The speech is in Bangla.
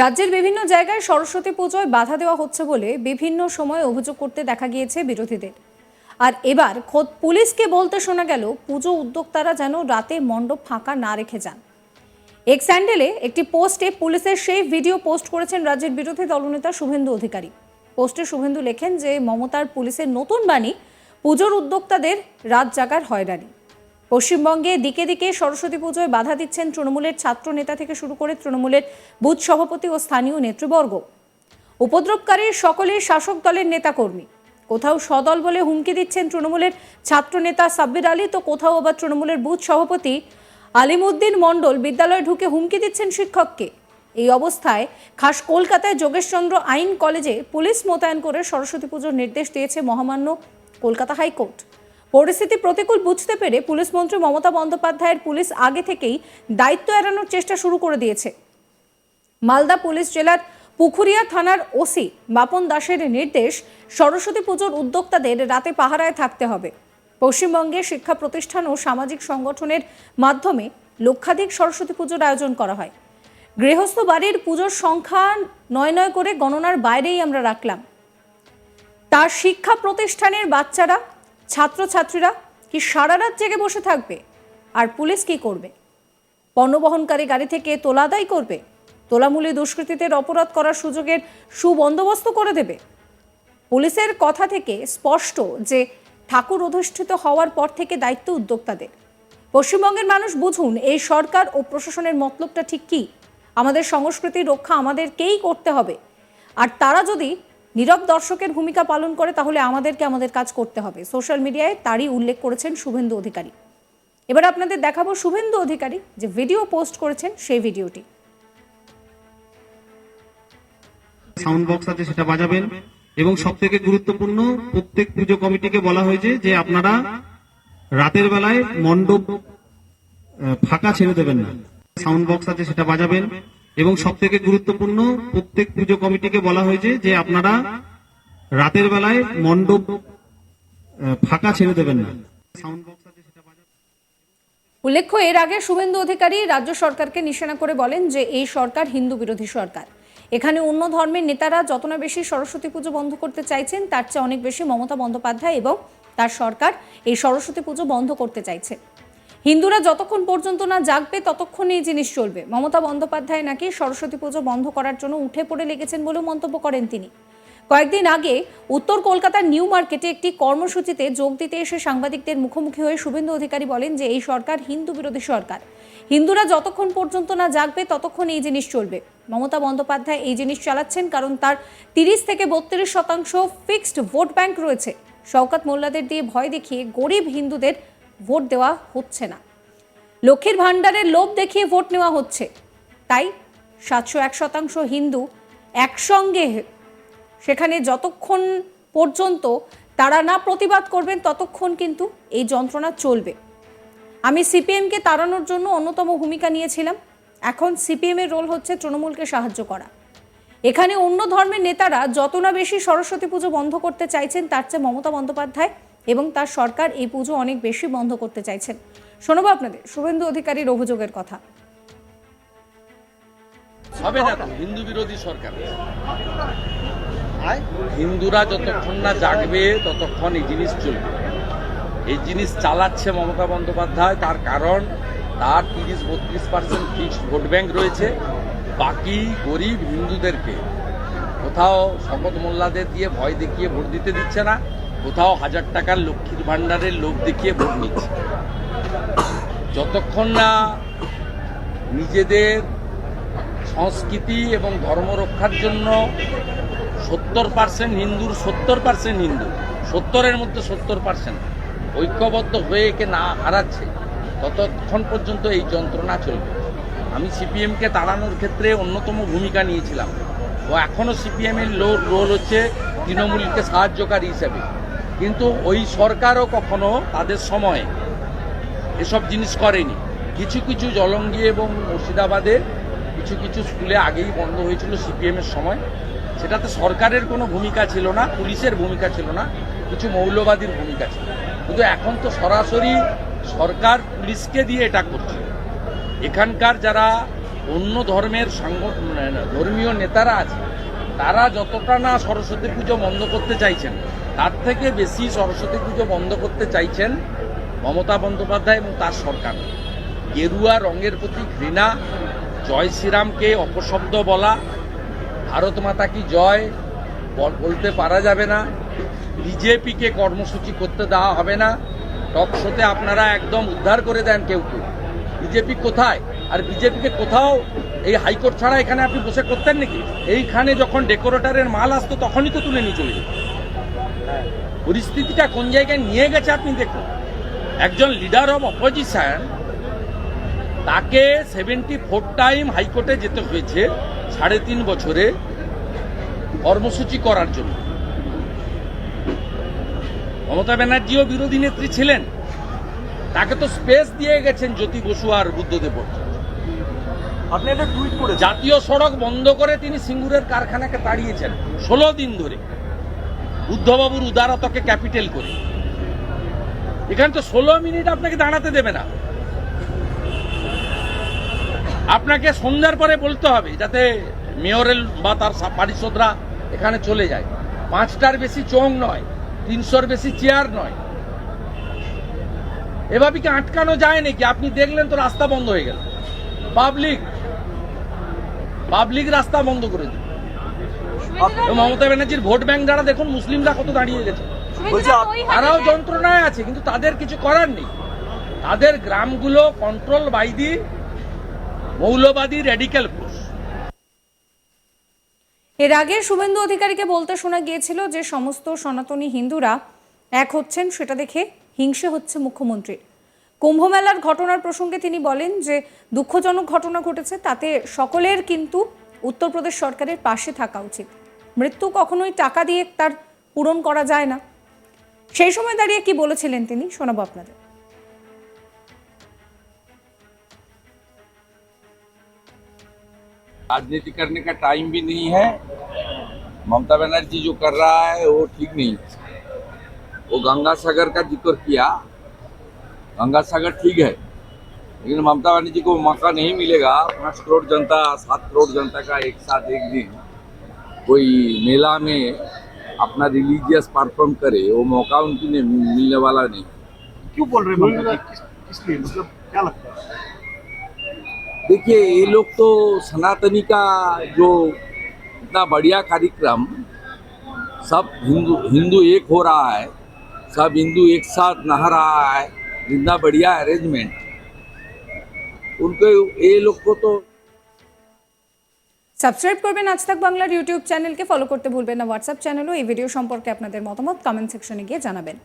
রাজ্যের বিভিন্ন জায়গায় সরস্বতী পুজোয় বাধা দেওয়া হচ্ছে বলে বিভিন্ন সময় অভিযোগ করতে দেখা গিয়েছে বিরোধীদের। আর এবার খোদ পুলিশকে বলতে শোনা গেল, পুজো উদ্যোক্তারা যেন রাতে মণ্ডপ ফাঁকা না রেখে যান। এক স্যান্ডেলে একটি পোস্টে পুলিশের সেই ভিডিও পোস্ট করেছেন রাজ্যের বিরোধী দলনেতা শুভেন্দু অধিকারী। পোস্টে শুভেন্দু লেখেন যে, মমতার পুলিশের নতুন বাণী, পুজোর উদ্যোক্তাদের রাত জাগার হয়রানি। পশ্চিমবঙ্গে দিকে দিকে সরস্বতী পুজোয় বাধা দিচ্ছেন তৃণমূলের ছাত্র নেতা থেকে শুরু করে তৃণমূলের বুথ সভাপতি ও স্থানীয় নেতৃবর্গ। উপদ্রবকারী সকলেই শাসক দলের নেতাকর্মী। কোথাও সদল বলে হুমকি দিচ্ছেন তৃণমূলের ছাত্র নেতা সাব্বির আলী, তো কোথাও আবার তৃণমূলের বুথ সভাপতি আলিমুদ্দিন মণ্ডল বিদ্যালয়ে ঢুকে হুমকি দিচ্ছেন শিক্ষককে। এই অবস্থায় খাস কলকাতায় যোগেশচন্দ্র আইন কলেজে পুলিশ মোতায়েন করে সরস্বতী পুজোর নির্দেশ দিয়েছে মহামান্য কলকাতা হাইকোর্ট। পরিস্থিতি প্রতিকূল বুঝতে পেরে পুলিশ মন্ত্রী মমতা বন্দ্যোপাধ্যায়ের পুলিশ আগে থেকেই দায়িত্ব এড়ানোর চেষ্টা শুরু করে দিয়েছে। মালদা পুলিশ জেলার পুখুরিয়া থানার ওসি বাপন দাসের নির্দেশ, সরস্বতী পুজোর উদ্যোক্তাদের রাতে পাহারায় থাকতে হবে। পশ্চিমবঙ্গে শিক্ষা প্রতিষ্ঠান ও সামাজিক সংগঠনের মাধ্যমে লক্ষাধিক সরস্বতী পুজোর আয়োজন করা হয়। গৃহস্থ বাড়ির পুজোর সংখ্যা নয় নয় করে গণনার বাইরেই আমরা রাখলাম। তার শিক্ষা প্রতিষ্ঠানের বাচ্চারা ছাত্রছাত্রীরা কি সারা রাত জেগে বসে থাকবে? আর পুলিশ কি করবে? পণ্যবহনকারী গাড়ি থেকে তোলা আদায় করবে? তোলামূলি দুষ্কৃতীদের অপরাধ করার সুযোগের সুবন্দোবস্ত করে দেবে? পুলিশের কথা থেকে স্পষ্ট যে ঠাকুর অধিষ্ঠিত হওয়ার পর থেকে দায়িত্ব উদ্যোক্তাদের। পশ্চিমবঙ্গের মানুষ বুঝুন, এই সরকার ও প্রশাসনের মতলবটা ঠিক কী? আমাদের সংস্কৃতি রক্ষা আমাদেরকেই করতে হবে। আর তারা যদি নীরব দর্শকের ভূমিকা পালন করে, তাহলে আমাদেরকে আমাদের কাজ করতে হবে। সোশ্যাল মিডিয়ায় তারই উল্লেখ করেছেন শুভেন্দু অধিকারী। এবার আপনাদের দেখাবো শুভেন্দু অধিকারী যে ভিডিও পোস্ট করেছেন সেই ভিডিওটি। সাউন্ড বক্স আছে, সেটা বাজাবেন। এবং সব থেকে গুরুত্বপূর্ণ, প্রত্যেক পুজো কমিটিকে বলা হয়েছে যে আপনারা রাতের বেলায় মণ্ডপ ফাঁকা ছেড়ে দেবেন না। সাউন্ড বক্স আছে, সেটা বাজাবেন। এবং সব থেকে গুরুত্বপূর্ণ, প্রত্যেক পুজো কমিটিকে বলা হয়েছে যে আপনারা রাতের বেলায় মণ্ডপ ফাঁকা ছেড়ে দেবেন না। উল্লেখ্য, এর আগে শুভেন্দু অধিকারী রাজ্য সরকারকে নিশানা করে বলেন যে এই সরকার হিন্দু বিরোধী সরকার। এখানে অন্য ধর্মের নেতারা যত না বেশি সরস্বতী পুজো বন্ধ করতে চাইছেন, তার চেয়ে অনেক বেশি মমতা বন্দ্যোপাধ্যায় এবং তার সরকার এই সরস্বতী পুজো বন্ধ করতে চাইছে। হিন্দুরা যতক্ষণ পর্যন্ত না জাগবে ততক্ষণ এই জিনিস চলবে। মমতা বন্দ্যোপাধ্যায় নাকি সরস্বতী পুজো বন্ধ করার জন্য উঠে পড়ে লেগেছেন বলেও মন্তব্য করেন তিনি। কয়েকদিন আগে উত্তর কলকাতার নিউ মার্কেটে একটি কর্মসূচিতে যোগ দিতে এসে সাংবাদিকদের মুখোমুখি হয়ে শুভেন্দু অধিকারী বলেন যে, এই সরকার হিন্দু বিরোধী সরকার। হিন্দুরা যতক্ষণ পর্যন্ত না জাগবে, ততক্ষণ এই জিনিস চলবে। মমতা বন্দ্যোপাধ্যায় এই জিনিস চালাচ্ছেন কারণ তার তিরিশ থেকে বত্রিশ শতাংশ ফিক্সড ভোট ব্যাংক রয়েছে। শওকাত মোল্লাদের দিয়ে ভয় দেখিয়ে গরিব হিন্দুদের ভোট দেওয়া হচ্ছে না। লক্ষ্মীর ভাণ্ডারের লোভ দেখিয়ে ভোট নেওয়া হচ্ছে। তাই সাতশো এক শতাংশ হিন্দু একসঙ্গে সেখানে যতক্ষণ পর্যন্ত তারা না প্রতিবাদ করবেন, ততক্ষণ কিন্তু এই যন্ত্রণা চলবে। আমি সিপিএমকে তাড়ানোর জন্য অন্যতম ভূমিকা নিয়েছিলাম। এখন সিপিএমের রোল হচ্ছে তৃণমূলকে সাহায্য করা। এখানে অন্য ধর্মের নেতারা যত না বেশি সরস্বতী পুজো বন্ধ করতে চাইছেন, তার চেয়ে মমতা বন্দ্যোপাধ্যায় এবং তার সরকার এই পুজো অনেক বেশি বন্ধ করতে চাইছেন। শোনাবো আপনাদের। শুভেন্দু অধিকারীর অভিযোগের কথা। হিন্দু বিরোধী সরকার। হিন্দুরা যতক্ষণ না জাগবে, ততক্ষণ এই জিনিস চলবে। এই জিনিস চালাচ্ছে মমতা বন্দ্যোপাধ্যায়, তার কারণ তার তিরিশ, বত্রিশ পার্সেন্ট ফিক্সড ভোট ব্যাংক রয়েছে। বাকি গরিব হিন্দুদেরকে কোথাও শপথ মোল্লাদের দিয়ে ভয় দেখিয়ে ভোট দিতে দিচ্ছে না। কোথাও হাজার টাকার লক্ষ্মীর ভাণ্ডারের লোভ দেখিয়ে ভোট নিচ্ছে। যতক্ষণ না নিজেদের সংস্কৃতি এবং ধর্ম রক্ষার জন্য সত্তর পার্সেন্ট হিন্দুর, সত্তর পার্সেন্ট হিন্দু, সত্তরের মধ্যে সত্তর পার্সেন্ট ঐক্যবদ্ধ হয়ে একে না হারাচ্ছে, ততক্ষণ পর্যন্ত এই যন্ত্রণা চলবে। আমি সিপিএমকে তাড়ানোর ক্ষেত্রে অন্যতম ভূমিকা নিয়েছিলাম। ও এখনও সিপিএমের লোর রোল হচ্ছে তৃণমূলকে সাহায্যকারী হিসেবে। কিন্তু ওই সরকারও কখনো তাদের সময় এসব জিনিস করেনি। কিছু কিছু জলঙ্গি এবং মুর্শিদাবাদে কিছু কিছু স্কুলে আগেই বন্ধ হয়েছিল সিপিএম এর সময়। সেটাতে সরকারের কোনো ভূমিকা ছিল না, পুলিশের ভূমিকা ছিল না, কিছু মৌলবাদীর ভূমিকা ছিল। কিন্তু এখন তো সরাসরি সরকার পুলিশকে দিয়ে এটা করছে। এখানকার যারা অন্য ধর্মের ধর্মীয় নেতারা আছে, তারা যতটা না সরস্বতী পুজো বন্ধ করতে চাইছেন তার থেকে বেশি সরস্বতী পুজো বন্ধ করতে চাইছেন মমতা বন্দ্যোপাধ্যায় এবং তার সরকার। গেরুয়া রঙের প্রতি ঘৃণা, জয় শ্রীরামকে অপশব্দ বলা, ভারত মাতা কি জয় বলতে পারা যাবে না, বিজেপিকে কর্মসূচি করতে দেওয়া হবে না, টক শোতে আপনারা একদম উদ্ধার করে দেন কেউ কেউ। বিজেপি কোথায়? আর বিজেপিকে কোথাও এই হাইকোর্ট ছাড়া এখানে আপনি বসে করতেন নাকি? এইখানে যখন ডেকোরেটারের মাল আসতো তখনই তো তুলে নিয়ে চলে যেত। পরিস্থিতিটা কোন জায়গায় নিয়ে গেছে আপনি দেখুন। একজন লিডার অব অপোজিশন তাকে সেভেন্টি ফোর টাইম হাইকোর্টে যেতে হয়েছে সাড়ে তিন বছরে কর্মসূচি করার জন্য। মমতা ব্যানার্জিও বিরোধী নেত্রী ছিলেন। তাকে তো স্পেস দিয়ে গেছেন জ্যোতি বসু আর বুদ্ধদেব। আপনি একটা টুইট জাতীয় সড়ক বন্ধ করে তিনি সিঙ্গুরের কারখানাকে তাড়িয়েছেন। ষোলো দিন ধরে। বুদ্ধবাবুর উদারতাকে ক্যাপিটাল করে। এখানে তো ষোলো মিনিট আপনাকে দাঁড়াতে দেবে না। আপনাকে সন্ধ্যার পরে বলতে হবে, যাতে মেয়রেল বা তার পারিষদরা এখানে চলে যায়। পাঁচটার বেশি চোং নয়, তিনশোর বেশি চেয়ার নয়। এভাবে কি আটকানো যায় নাকি? আপনি দেখলেন তো রাস্তা বন্ধ হয়ে গেল। পাবলিক পাবলিক রাস্তা বন্ধ করে দিল। মমতা ব্যানার্জির ভোট ব্যাংক যারা দেখুন মুসলিমরা কত দাঁড়িয়ে গেছে। তারাও যন্ত্রণায় আছে কিন্তু তাদের কিছু করার নেই। তাদের গ্রামগুলো কন্ট্রোল বাই দি মৌলবাদী রেডিক্যাল ফোর্স এর আগে শুভেন্দু অধিকারীকে বলতে শোনা গিয়েছিল যে সমস্ত সনাতনী হিন্দুরা এক হচ্ছেন সেটা দেখে হিংসে হচ্ছে মুখ্যমন্ত্রীর কুম্ভমেলার ঘটনার প্রসঙ্গে তিনি বলেন যে দুঃখজনক ঘটনা ঘটেছে তাতে সকলের কিন্তু উত্তরপ্রদেশ সরকারের পাশে থাকা উচিত। মৃত্যু কখনোই টাকা দিয়ে তার পূরণ করা যায় না সেই সময় দাঁড়িয়ে কি বলেছিলেন তিনি শোনাবো আপনাদের राजनीति करने का टाइम भी नहीं है ममता बनर्जी जो कर रहा है वो ठीक नहीं है वो गंगा सागर का जिक्र किया गंगा सागर ठीक है लेकिन ममता बनर्जी को मौका नहीं मिलेगा पाँच करोड़ जनता सात करोड़ जनता का एक साथ एक दिन कोई मेला में अपना रिलीजियस परफॉर्म करे वो मौका उनको नहीं मिलने वाला नहीं। क्यों बोल रहे हैं किस, किस लिए? मतलब क्या लगता है? देखिए ये लोग तो सनातनी का जो इतना बढ़िया कार्यक्रम सब हिंदू हिंदू एक हो रहा है सब हिंदू एक साथ नहा रहा है इतना बढ़िया अरेंजमेंट उनको ये लोग को तो সাবস্ক্রাইব করবেন আজ তাক বাংলার ইউটিউব চ্যানেলকে। ফলো করতে ভুলবেন না। হোয়াটসঅ্যাপ চ্যানেলও এই ভিডিও সম্পর্কে আপনাদের মতামত কমেন্ট সেকশনে গিয়ে জানাবেন।